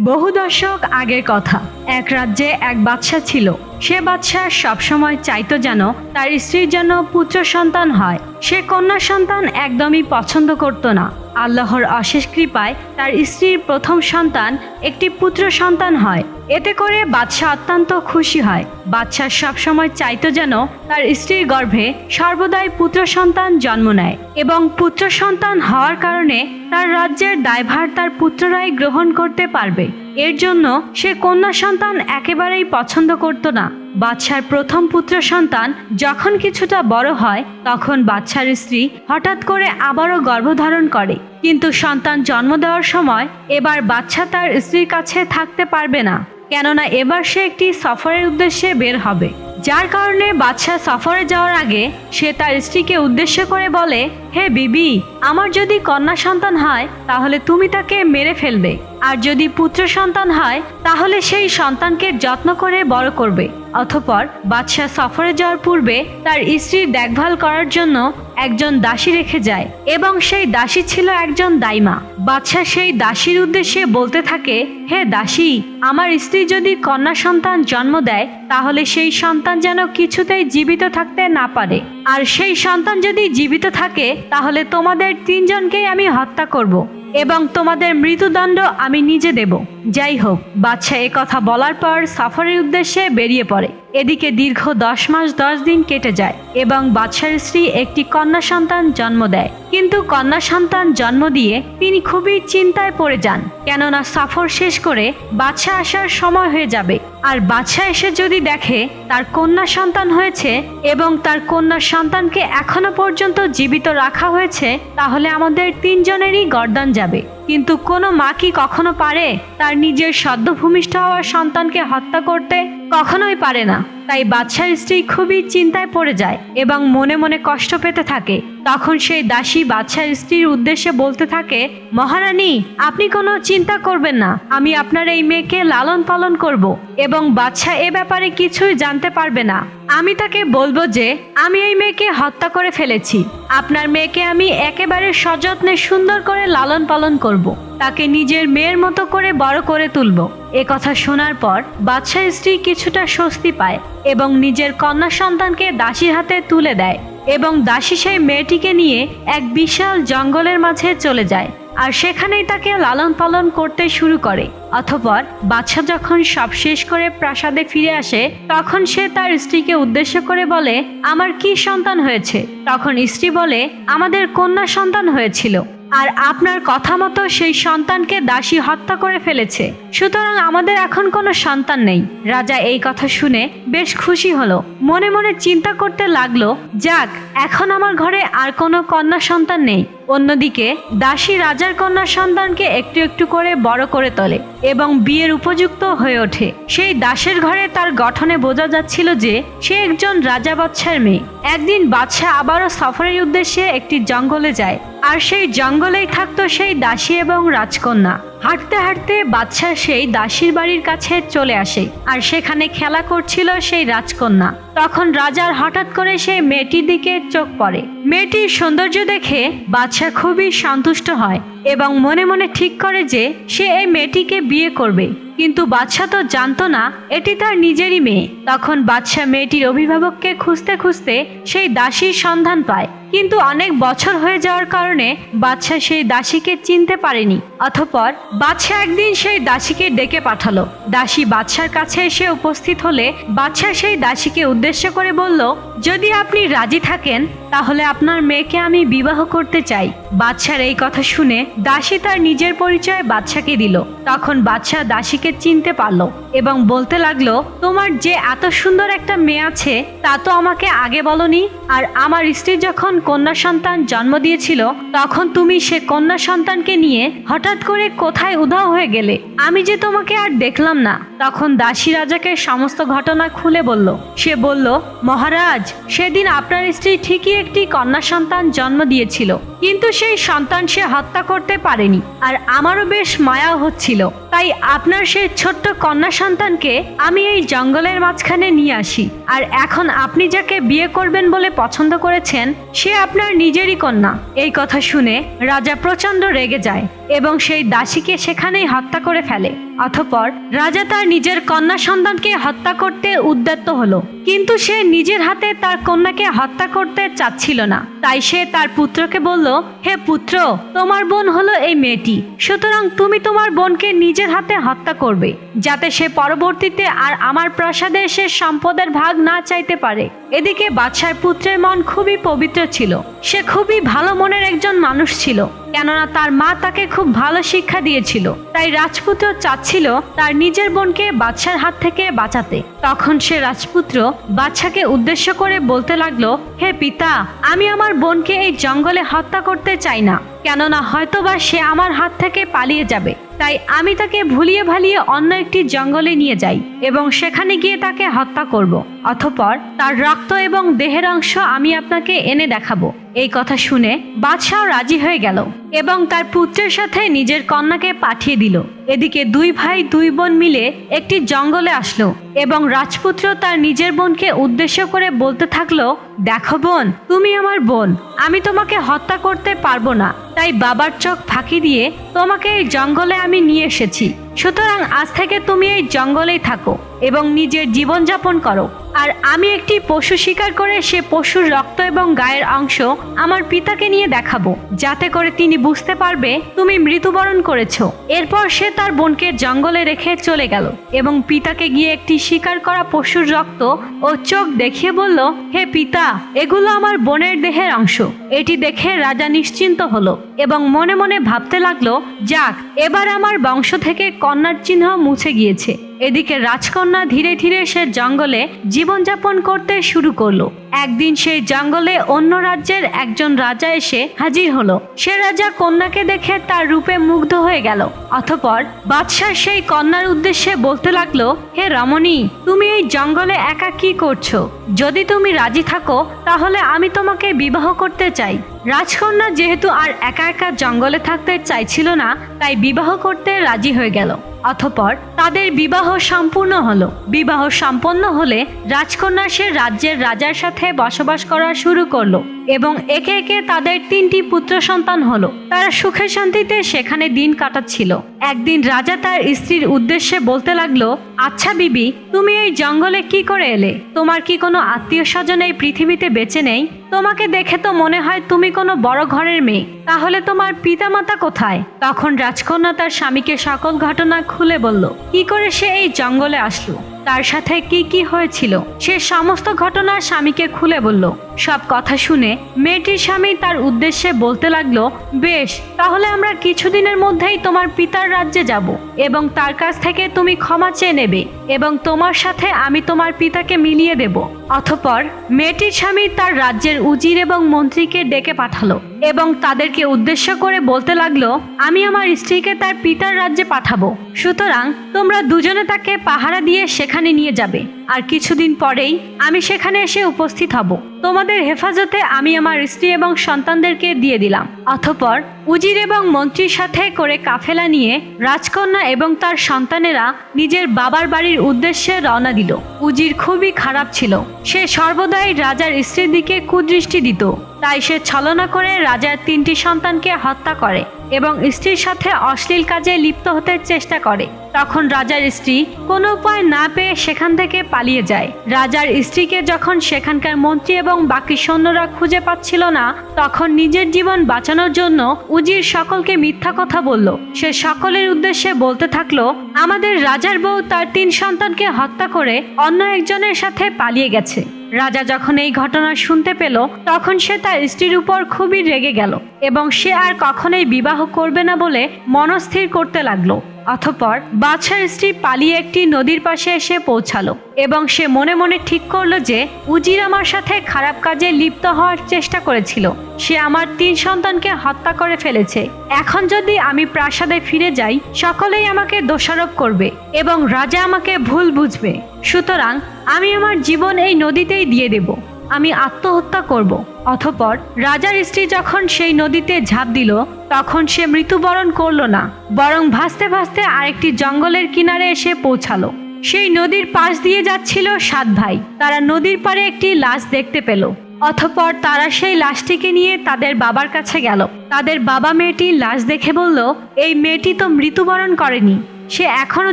বহু দশক আগের কথা। এক রাজ্যে এক বাদশা ছিল। সে বাদশা সবসময় চাইতো যেন তার স্ত্রীর যেন পুত্র সন্তান হয়। সে কন্যা সন্তান একদমই পছন্দ করতো না। আল্লাহর অশেষ কৃপায় তার স্ত্রীর প্রথম সন্তান একটি পুত্র সন্তান হয়। এতে করে বাদশাহ অত্যন্ত খুশি হয়। বাদশাহ সবসময় চাইতো যেন তার স্ত্রীর গর্ভে সর্বদাই পুত্র সন্তান জন্ম নেয় এবং পুত্র সন্তান হওয়ার কারণে তার রাজ্যের দায়ভার তার পুত্ররাই গ্রহণ করতে পারবে। এর জন্য সে কন্যা সন্তান একেবারেই পছন্দ করত না। বাদশার প্রথম পুত্র সন্তান যখন কিছুটা বড় হয়, তখন বাদশার স্ত্রী হঠাৎ করে আবারও গর্ভধারণ করে। কিন্তু সন্তান জন্ম দেওয়ার সময় এবার বাচ্চা তার স্ত্রীর কাছে থাকতে পারবে না। কেননা এবার সে একটি সফরের উদ্দেশ্যে বের হবে। যার কারণে বাদশাহ সফরে যাওয়ার আগে সে তার স্ত্রীকে উদ্দেশ্য করে বলে, হে বিবি, আমার যদি কন্যা সন্তান হয়, তাহলে তুমি তাকে মেরে ফেলবে। আর যদি পুত্র সন্তান হয়, তাহলে সেই সন্তানকে যত্ন করে বড় করবে। অথপর বাদশাহ সফরে যাওয়ার পূর্বে তার স্ত্রীর দেখভাল করার জন্য একজন দাসী রেখে যায় এবং সেই দাসী ছিল একজন দাইমা বাদশাহ সেই দাসীর উদ্দেশ্যে বলতে থাকে, হে দাসী, আমার স্ত্রী যদি কন্যা সন্তান জন্ম দেয়, তাহলে সেই সন্তান যেন কিছুতেই জীবিত থাকতে না পারে। আর সেই সন্তান যদি জীবিত থাকে, তাহলে তোমাদের তিনজনকেই আমি হত্যা করব। এবং তোমাদের মৃত্যুদণ্ড আমি নিজে দেব। যাই হোক বাদশাহ এ কথা বলার পর সফরের উদ্দেশ্যে বেরিয়ে পড়ে। এদিকে দীর্ঘ দশ মাস দশ দিন কেটে যায় এবং বাদশার স্ত্রী একটি কন্যা সন্তান জন্ম দেয়। কিন্তু কন্যা সন্তান জন্ম দিয়ে তিনি খুবই চিন্তায় পড়ে যান। কেননা সফর শেষ করে বাদশাহ আসার সময় হয়ে যাবে। আর বাদশাহ এসে যদি দেখে তার কন্যা সন্তান হয়েছে এবং তার কন্যা সন্তানকে এখনও পর্যন্ত জীবিত রাখা হয়েছে, তাহলে আমাদের তিনজনেরই গর্দান যাবে। কিন্তু কোনো মা কি কখনো পারে? তার নিজের সদ্যভূমিষ্ঠ হওয়ার সন্তানকে হত্যা করতে কখনোই পারে না। তাই বাদশার স্ত্রী খুবই চিন্তায় পড়ে যায় এবং মনে মনে কষ্ট পেতে থাকে। তখন সেই দাসী বাদশার স্ত্রীর উদ্দেশ্যে বলতে থাকে, মহারানী, আপনি কোনো চিন্তা করবেন না। আমি আপনার এই মেয়েকে লালন পালন করব এবং বাদশাহ এ ব্যাপারে কিছুই জানতে পারবে না। আমি তাকে বলব যে, আমি এই মেয়েকে হত্যা করে ফেলেছি। আপনার মেয়েকে আমি একেবারে সযত্নে সুন্দর করে লালন পালন করব। তাকে নিজের মেয়ের মতো করে বড় করে তুলব। এ কথা শোনার পর বাদশাহ স্ত্রী কিছুটা স্বস্তি পায় এবং নিজের কন্যা সন্তানকে দাসীর হাতে তুলে দেয় এবং দাসী সেই মেয়েটিকে নিয়ে এক বিশাল জঙ্গলের মাঝে চলে যায়। আর সেখানেই তাকে লালন পালন করতে শুরু করে। অথপর বাচ্চা যখন সব শেষ করে প্রাসাদে ফিরে আসে, তখন সে তার স্ত্রীকে উদ্দেশ্য করে বলে, আমার কি সন্তান হয়েছে? তখন স্ত্রী বলে, আমাদের কন্যা সন্তান হয়েছিল। আর আপনার কথা মতো সেই সন্তানকে দাসী হত্যা করে ফেলেছে। সুতরাং আমাদের এখন কোনো সন্তান নেই। রাজা এই কথা শুনে বেশ খুশি হলো। মনে মনে চিন্তা করতে লাগল, যাক, এখন আমার ঘরে আর কোনো কন্যা সন্তান নেই। অন্যদিকে, দাসী রাজার কন্যা সন্তানকে একটু একটু করে বড় করে তোলে এবং বিয়ের উপযুক্ত হয়ে ওঠে। সেই দাসের ঘরে তার গঠনে বোঝা যাচ্ছিল যে সে একজন রাজা বাদশার মেয়ে। একদিন বাদশাহ আবারও সফরের উদ্দেশ্যে একটি জঙ্গলে যায়। আর সেই জঙ্গলেই থাকতো সেই দাসী এবং রাজকন্যা। হাঁটতে হাঁটতে বাদশাহ সেই দাসীর বাড়ির কাছে চলে আসে আর সেখানে খেলা করছিল সেই রাজকন্যা। তখন রাজার হঠাৎ করে সেই মেয়েটির দিকে চোখ পড়ে। মেয়েটির সৌন্দর্য দেখে বাদশাহ খুবই সন্তুষ্ট হয় এবং মনে মনে ঠিক করে যে সে এই মেয়েটিকে বিয়ে করবে। কিন্তু বাদশাহ তো জানতো না, এটি তার নিজেরই মেয়ে। তখন বাদশাহ মেয়েটির অভিভাবককে খুঁজতে খুঁজতে সেই দাসীর সন্ধান পায়। কিন্তু অনেক বছর হয়ে যাওয়ার কারণে বাদশাহ সেই দাসীকে চিনতে পারেনি। অথপর বাদশাহ একদিন সেই দাসীকে ডেকে পাঠালো। দাসী বাদশার কাছে এসে উপস্থিত হলে বাদশাহ সেই দাসীকে উদ্দেশ্য করে বলল, যদি আপনি রাজি থাকেন, তাহলে আপনার মেয়েকে আমি বিবাহ করতে চাই। বাদশার এই কথা শুনে দাসী তার নিজের পরিচয় বাদশাকে দিল। তখন বাদশাহ দাসীকে চিনতে পারল এবং বলতে লাগল, তোমার যে এত সুন্দর একটা মেয়ে আছে, তা তো আমাকে আগে বলনি? আর আমার স্ত্রী যখন কন্যা সন্তান জন্ম দিয়েছিল, তখন তুমি সে কন্যা সন্তানকে নিয়ে হঠাৎ করে কোথায় উধাও হয়ে গেলে? আমি যে তোমাকে আর দেখলাম না। তখন দাসী রাজাকে সমস্ত ঘটনা খুলে বলল। সে বলল, মহারাজ, সেদিন আপনার স্ত্রী ঠিকই একটি কন্যা সন্তান জন্ম দিয়েছিল, কিন্তু সেই সন্তান সে হত্যা করতে পারেনি, আর আমারও বেশ মায়া হচ্ছিল। তাই আপনার সেই ছোট্ট কন্যা সন্তানকে আমি এই জঙ্গলের মাঝখানে নিয়ে আসি। আর এখন আপনি যাকে বিয়ে করবেন বলে পছন্দ করেছেন, সে আপনার নিজেরই কন্যা। এই কথা শুনে রাজা প্রচণ্ড রেগে যায় এবং সেই দাসীকে সেখানেই হত্যা করে ফেলে। অতঃপর রাজা তার নিজের কন্যা সন্তানকে হত্যা করতে উদ্যত্ত হলো। কিন্তু সে নিজের হাতে তার কন্যাকে হত্যা করতে চাচ্ছিল না। তাই সে তার পুত্রকে বলল, হে পুত্র, তোমার বোন হলো এই মেয়েটি। সুতরাং তুমি তোমার বোনকে নিজের হাতে হত্যা করবে। যাতে সে পরবর্তীতে আর আমার প্রাসাদে সে সম্পদের ভাগ না চাইতে পারে। এদিকে বাদশার পুত্রের মন খুবই পবিত্র ছিল। সে খুবই ভালো মনের একজন মানুষ ছিল, কেননা তার মা তাকে খুব ভালো শিক্ষা দিয়েছিল। তাই রাজপুত্র চাচ্ছিল তার নিজের বোনকে বাদশার হাত থেকে বাঁচাতে। তখন সে রাজপুত্র বাদশাকে উদ্দেশ্য করে বলতে লাগল, হে পিতা, আমি আমার বোনকে এই জঙ্গলে হত্যা করতে চাই না, কেননা হয়তোবা সে আমার হাত থেকে পালিয়ে যাবে। তাই আমি তাকে ভুলিয়ে ভালিয়ে অন্য একটি জঙ্গলে নিয়ে যাই এবং সেখানে গিয়ে তাকে হত্যা করব। অথপর তার রক্ত এবং দেহের অংশ আমি আপনাকে এনে দেখাবো। এই কথা শুনে বাদশাহ রাজি হয়ে গেল এবং তার পুত্রের সাথে নিজের কন্যাকে পাঠিয়ে দিল। এদিকে দুই ভাই দুই বোন মিলে একটি জঙ্গলে আসলো এবং রাজপুত্র তার নিজের বোনকে উদ্দেশ্য করে বলতে থাকল, দেখো বোন, তুমি আমার বোন, আমি তোমাকে হত্যা করতে পারব না। তাই বাবার চোখ ফাঁকি দিয়ে তোমাকে এই জঙ্গলে আমি নিয়ে এসেছি। সুতরাং আজ থেকে তুমি এই জঙ্গলেই থাকো এবং নিজের জীবনযাপন করো। আর আমি একটি পশু শিকার করে সে পশুর রক্ত এবং গায়ের অংশ আমার পিতাকে নিয়ে দেখাবো, যাতে করে তিনি বুঝতে পারবে তুমি মৃত্যুবরণ করেছ। এরপর সে তার বোনকে জঙ্গলে রেখে চলে গেল এবং পিতাকে গিয়ে একটি শিকার করা পশুর রক্ত ও চোখ দেখিয়ে বলল, হে পিতা, এগুলো আমার বোনের দেহের অংশ। এটি দেখে রাজা নিশ্চিন্ত হলো এবং মনে মনে ভাবতে লাগল, যাক, এবার আমার বংশ থেকে কন্যার চিহ্ন মুছে গিয়েছে। এদিকে রাজকন্যা ধীরে ধীরে সে জঙ্গলে জীবনযাপন করতে শুরু করল। একদিন সেই জঙ্গলে অন্য রাজ্যের একজন রাজা এসে হাজির হলো। সে রাজা কন্যাকে দেখে তার রূপে মুগ্ধ হয়ে গেল। অথপর বাদশাহ সেই কন্যার উদ্দেশ্যে বলতে লাগল, হে রমণী, তুমি এই জঙ্গলে একা কি করছ? যদি তুমি রাজি থাকো, তাহলে আমি তোমাকে বিবাহ করতে চাই। রাজকন্যা যেহেতু আর একা একা জঙ্গলে থাকতে চাইছিল না, তাই বিবাহ করতে রাজি হয়ে গেল। অতপর তাদের বিবাহ সম্পূর্ণ হলো। বিবাহ সম্পন্ন হলে রাজকন্যা সে রাজ্যের রাজার সাথে বসবাস করা শুরু করল এবং একে একে তাদের তিনটি পুত্র সন্তান হলো। তারা সুখে শান্তিতে সেখানে দিন কাটাচ্ছিল। একদিন রাজা তার স্ত্রীর উদ্দেশ্যে বলতে লাগল আচ্ছা বিবি, তুমি এই জঙ্গলে কি করে এলে? তোমার কি কোনো আত্মীয় স্বজন এই পৃথিবীতে বেঁচে নেই? তোমাকে দেখে তো মনে হয় তুমি কোনো বড় ঘরের মেয়ে। তাহলে তোমার পিতামাতা কোথায়? তখন রাজকন্যা তার স্বামীকে সকল ঘটনা খুলে বলল, কি করে সে এই জঙ্গলে আসলো? তার সাথে কি কি হয়েছিল? সে সমস্ত ঘটনা স্বামীকে খুলে বলল সব কথা শুনে মেয়েটির স্বামী তার উদ্দেশ্যে বলতে লাগল, বেশ, তাহলে আমরা কিছুদিনের মধ্যেই তোমার পিতার রাজ্যে যাব এবং তার কাছ থেকে তুমি ক্ষমা চেয়ে নেবে এবং তোমার সাথে আমি তোমার পিতাকে মিলিয়ে দেব। অথপর মেয়েটির স্বামী তার রাজ্যের উজির এবং মন্ত্রীকে ডেকে পাঠালো এবং তাদেরকে উদ্দেশ্য করে বলতে লাগল, আমি আমার স্ত্রীকে তার পিতার রাজ্যে পাঠাবো। সুতরাং তোমরা দুজনে তাকে পাহারা দিয়ে সেখানে নিয়ে যাবে। আর কিছুদিন পরেই আমি সেখানে এসে উপস্থিত হব। তোমাদের হেফাজতে আমি আমার স্ত্রী এবং সন্তানদেরকে দিয়ে দিলাম। অথপর উজির এবং মন্ত্রীর সাথে করে কাফেলা নিয়ে রাজকন্যা এবং তার সন্তানেরা নিজের বাবার বাড়ির উদ্দেশ্যে রওনা দিল। উজির খুবই খারাপ ছিল। সে সর্বদাই রাজার স্ত্রীর দিকে কুদৃষ্টি দিত। তাই সে ছলনা করে রাজার তিনটি সন্তানকে হত্যা করে এবং স্ত্রীর সাথে অশ্লীল কাজে লিপ্ত হতে চেষ্টা করে। তখন রাজার স্ত্রী কোনো উপায় না পেয়ে সেখান থেকে পালিয়ে যায়। রাজার স্ত্রীকে যখন সেখানকার মন্ত্রী এবং বাকি সৈন্যরা খুঁজে পাচ্ছিল না, তখন নিজের জীবন বাঁচানোর জন্য উজির সকলকে মিথ্যা কথা বলল। সে সকলের উদ্দেশ্যে বলতে থাকল, আমাদের রাজার বউ তার তিন সন্তানকে হত্যা করে অন্য একজনের সাথে পালিয়ে গেছে। রাজা যখন এই ঘটনা শুনতে পেল, তখন সে তার স্ত্রীর উপর খুবই রেগে গেল এবং সে আর কখনোই বিবাহ করবে না বলে মনস্থির করতে লাগল। অথপর বাদশার স্ত্রী পালিয়ে একটি নদীর পাশে এসে পৌঁছালো এবং সে মনে মনে ঠিক করল যে, উজির আমার সাথে খারাপ কাজে লিপ্ত হওয়ার চেষ্টা করেছিল। সে আমার তিন সন্তানকে হত্যা করে ফেলেছে। এখন যদি আমি প্রাসাদে ফিরে যাই, সকলেই আমাকে দোষারোপ করবে এবং রাজা আমাকে ভুল বুঝবে। সুতরাং আমি আমার জীবন এই নদীতেই দিয়ে দেব। আমি আত্মহত্যা করব। অথপর রাজার স্ত্রী যখন সেই নদীতে ঝাঁপ দিল, তখন সে মৃত্যুবরণ করল না, বরং ভাসতে ভাসতে আরেকটি জঙ্গলের কিনারে এসে পৌঁছালো। সেই নদীর পাশ দিয়ে যাচ্ছিল সাত ভাই। তারা নদীর পাড়ে একটি লাশ দেখতে পেল। অথপর তারা সেই লাশটিকে নিয়ে তাদের বাবার কাছে গেল। তাদের বাবা মেয়েটির লাশ দেখে বলল, এই মেয়েটি তো মৃত্যুবরণ করেনি। সে এখনও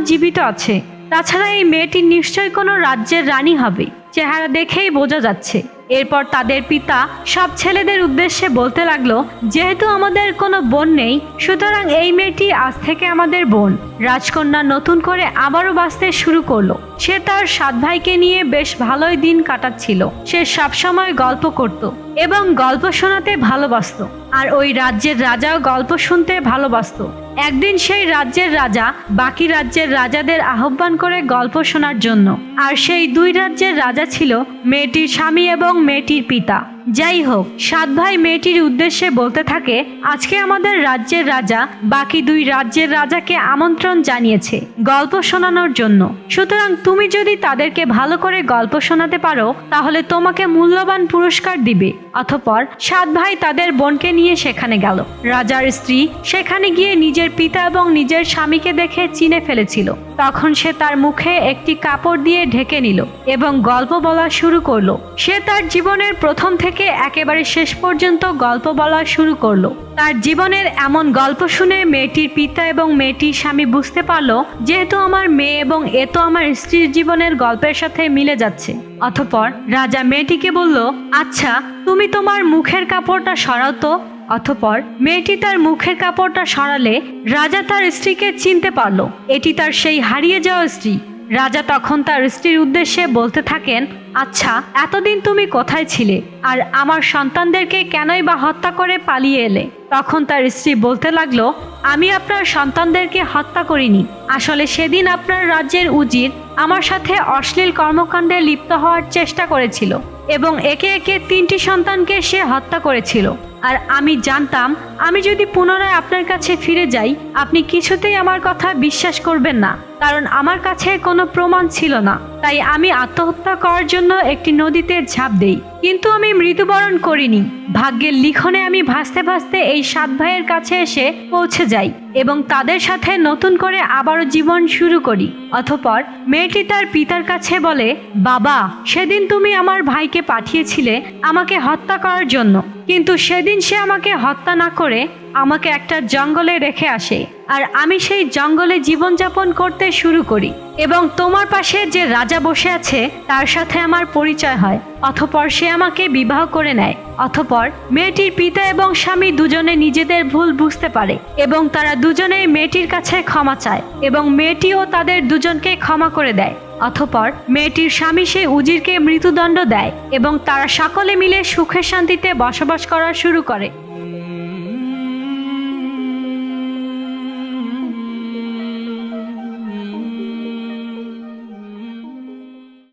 জীবিত আছে। তাছাড়া এই মেয়েটি নিশ্চয়ই কোনো রাজ্যের রানী হবে। চেহারা দেখেই বোঝা যাচ্ছে। এরপর তাদের পিতা সব ছেলেদের উদ্দেশ্যে বলতে লাগল, যেহেতু আমাদের কোনো বোন নেই, সুতরাং এই মেয়েটি আজ থেকে আমাদের বোন। রাজকন্যা নতুন করে আবারও বাঁচতে শুরু করল। সে তার সাত ভাইকে নিয়ে বেশ ভালোই দিন কাটাচ্ছিল। সে সবসময় গল্প করত এবং গল্প শোনাতে ভালোবাসতো। আর ওই রাজ্যের রাজাও গল্প শুনতে ভালোবাসতো। একদিন সেই রাজ্যের রাজা, বাকি রাজ্যের রাজাদের আহ্বান করে গল্প শোনার জন্য। আর সেই দুই রাজ্যের রাজা ছিল মেয়েটির স্বামী এবং মেয়েটির পিতা। যাই হোক, সাত ভাই মেয়েটির উদ্দেশ্যে বলতে থাকে, আজকে আমাদের রাজ্যের রাজা, বাকি দুই রাজ্যের রাজাকে আমন্ত্রণ জানিয়েছে গল্প শোনানোর জন্য। সুতরাং তুমি যদি তাদেরকে ভালো করে গল্প শোনাতে পারো, তাহলে তোমাকে মূল্যবান পুরস্কার দিবে। অথপর সাত ভাই তাদের বোনকে নিয়ে সেখানে গেল। রাজার স্ত্রী সেখানে গিয়ে নিজের পিতা এবং নিজের স্বামীকে দেখে চিনে ফেলেছিল। তখন সে তার মুখে একটি কাপড় দিয়ে ঢেকে নিল এবং গল্প বলা শুরু করল। সে তার জীবনের প্রথম থেকে একেবারে শেষ পর্যন্ত গল্প বলা শুরু করল। তার জীবনের এমন গল্প শুনে মেয়েটির পিতা এবং মেয়েটির স্বামী বুঝতে পারল, যেহেতু আমার মেয়ে এবং এ তো আমার স্ত্রীর জীবনের গল্পের সাথে মিলে যাচ্ছে। অথপর রাজা মেয়েটিকে বলল আচ্ছা তুমি তোমার মুখের কাপড়টা সরাও তো। অতপর মেয়েটি তার মুখের কাপড়টা সরালে রাজা তার স্ত্রীকে চিনতে পারল। এটি তার সেই হারিয়ে যাওয়া স্ত্রী। রাজা তখন তার স্ত্রীর উদ্দেশ্যে বলতে থাকেন আচ্ছা এতদিন তুমি কোথায় ছিলে? আর আমার সন্তানদেরকে কেনই বা হত্যা করে পালিয়ে এলে? তখন তার স্ত্রী বলতে লাগল, আমি আপনার সন্তানদেরকে হত্যা করিনি। আসলে সেদিন আপনার রাজ্যের উজির আমার সাথে অশ্লীল কর্মকাণ্ডে লিপ্ত হওয়ার চেষ্টা করেছিল এবং একে একে তিনটি সন্তানকে সে হত্যা করেছিল। আর আমি জানতাম, আমি যদি পুনরায় আপনার কাছে ফিরে যাই, আপনি কিছুতেই আমার কথা বিশ্বাস করবেন না, কারণ আমার কাছে কোনো প্রমাণ ছিল না। তাই আমি আত্মহত্যা করার জন্য একটি নদীতে ঝাঁপ দেই, কিন্তু আমি মৃত্যুবরণ করিনি। ভাগ্যের লিখনে আমি ভাসতে ভাসতে এই সাত ভাইয়ের কাছে এসে পৌঁছে যাই। এবং তাদের সাথে নতুন করে আবারও জীবন শুরু করি। অথপর মেয়েটি তার পিতার কাছে বলে, বাবা, সেদিন তুমি আমার ভাইকে পাঠিয়েছিলে আমাকে হত্যা করার জন্য। কিন্তু সেদিন সে আমাকে হত্যা না করে আমাকে একটা জঙ্গলে রেখে আসে। আর আমি সেই জঙ্গলে জীবনযাপন করতে শুরু করি। এবং তোমার পাশে যে রাজা বসে আছে, তার সাথে আমার পরিচয় হয়। অথপর সে আমাকে বিবাহ করে নেয়। অথপর মেয়েটির পিতা এবং স্বামী দুজনে নিজেদের ভুল বুঝতে পারে এবং তারা দুজনেই মেয়েটির কাছে ক্ষমা চায় এবং মেয়েটিও তাদের দুজনকে ক্ষমা করে দেয়। অথপর মেয়েটির স্বামী সেই উজিরকে মৃত্যুদণ্ড দেয় এবং তারা সকলে মিলে সুখে শান্তিতে বসবাস করা শুরু করে।